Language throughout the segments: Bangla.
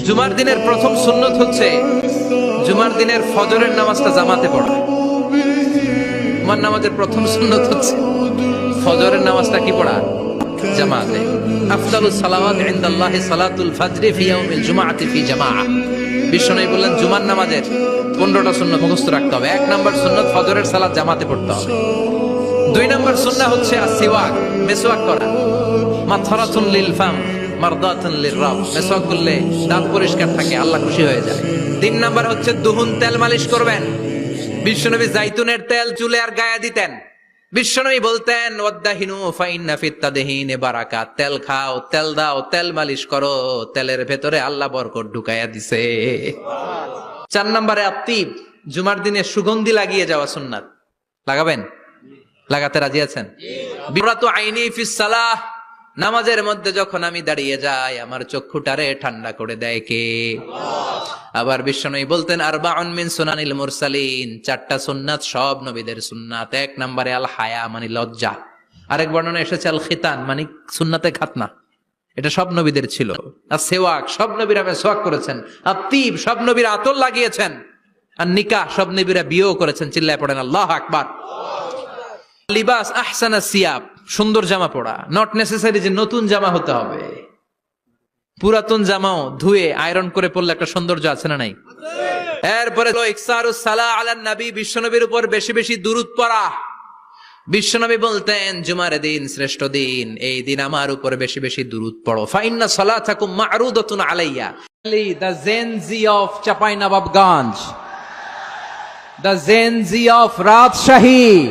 জুমার দিনের প্রথম সুন্নত হচ্ছে জুমার দিনের ফজরের নামাজটা জামাতে পড়া। জুমার নামাজের প্রথম সুন্নত হচ্ছে ফজরের নামাজটা কি পড়া? জামাতে। আফদালুস সালাওয়াত ইনদাল্লাহি সালাতুল ফাজরি ফি ইয়াউমিল জুমআতি ফি জামাআ। বিশ্বনবী বললেন, জুমার নামাজের 15টা সুন্নত মুখস্থ রাখতে হবে। এক নাম্বার সুন্নত ফজরের সালাত জামাতে পড়তে হবে। দুই নাম্বার সুন্নাহ হচ্ছে আসিওয়াক মেসওয়াক করা। মাথরাতুন লিল ফাম। মারদাতুন মেসওয়াক করলে দাঁত পরিষ্কার থাকে, আল্লাহ খুশি হয়ে যায়। তিন নাম্বার হচ্ছে দুহুন তেল মালিশ করবেন। বিশ্বনবী জাইতুনের তেল চুলে আর দিতেন। বিশ্বনবী বলতেন বারাকাত তেল খাও, তেল দাও, তেল মালিশ করো। তেলের ভেতরে আল্লাহ বরকত ঢুকাইয়া দিছে। চার নম্বরে আত্মীব জুমার দিনে সুগন্ধি লাগিয়ে যাওয়া সুন্নাত। লাগাবেন? লাগাতে রাজি আছেন? বিব্রত আইনি ফিসালাহ নামাজের মধ্যে যখন আমি দাঁড়িয়ে যাই, আমার চক্ষুটারে ঠান্ডা করে দেয় কে? আবার বিশ্বনবী বলতেন, আরবাউন মিন সোনানিল মুরসালিন। চারটা সুন্নাত সব নবীদের সুন্নাত। এক নম্বরে আল হায়া মানে লজ্জা। আরেক বর্ণনা এসেছে, আল খিতান মানে সুন্নাতে খাতনা। এটা সব নবীদের ছিল। আর সেওয়াক, সব নবীরা মেসওয়াক করেছেন। আর তিব, সব নবীরা আতর লাগিয়েছেন। আর নিকাহ, সব নবীরা বিয়েও করেছেন। চিল্লায় পড়েন, আল্লাহ আকবার। লিবাস আহসানা সিয়াব। সুন্দর জামা পড়া। নট নেসেসারি যে নতুন জামা হতে হবে। পুরাতন জামাও ধুয়ে আয়রন করে পড়লে একটা সৌন্দর্য আছে না নাই? এরপরে নবী, বিশ্বনবীর উপর বেশি বেশি দুরুদ পড়া। বিশ্বনবী বলতেন, জুমার দিন শ্রেষ্ঠ দিন, এই দিন আমার উপর বেশি বেশি দুরুদ পড়ো। ফাইন্না সালাতাকুম মা'রুদাতুন আলাইয়া। The Gen Z of Chapainawabganj the Gen Z of Rajshahi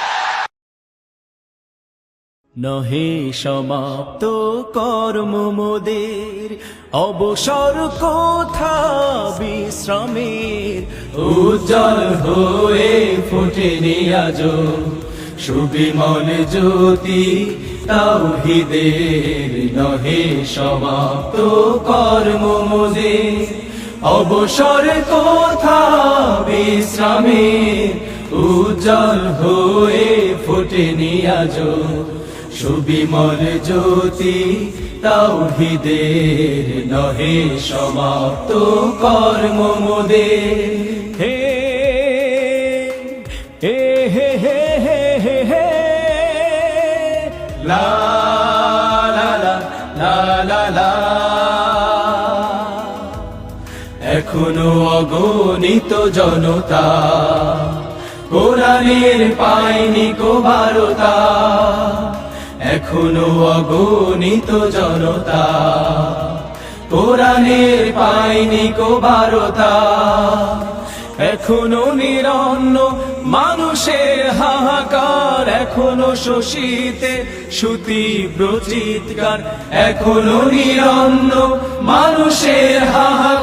নহে সমাপ্ত কর্ম মোদের। অবসর কোথা বিশ্রামের। উজ্জ্বল হয়ে ফুটেনি আজ সুবিমল জ্যোতি তাওহিদের নহে সমাপ্ত কর্ম মোদের। অবসর কোথা বিশ্রামের। উজ্জ্বল হয়ে ফুটেনি আজ সুবিমল জ্যোতি, তাওহিদের নহে সমাপ্ত কর্ম মোদের। হে হে হে হে হে লা লা লা লা এখনও অগণিত জনতা, কোরআনের পায়নি কো বারতা। এখনও অগণিত জনতা। কোরআনের পায়নি কো বারতা এখনও নিরন্ন মানুষের হাহাকার। এখনও শোষিতে সুতীব্র চিৎকার এখনও নিরন্ন মানুষের হাহাকার।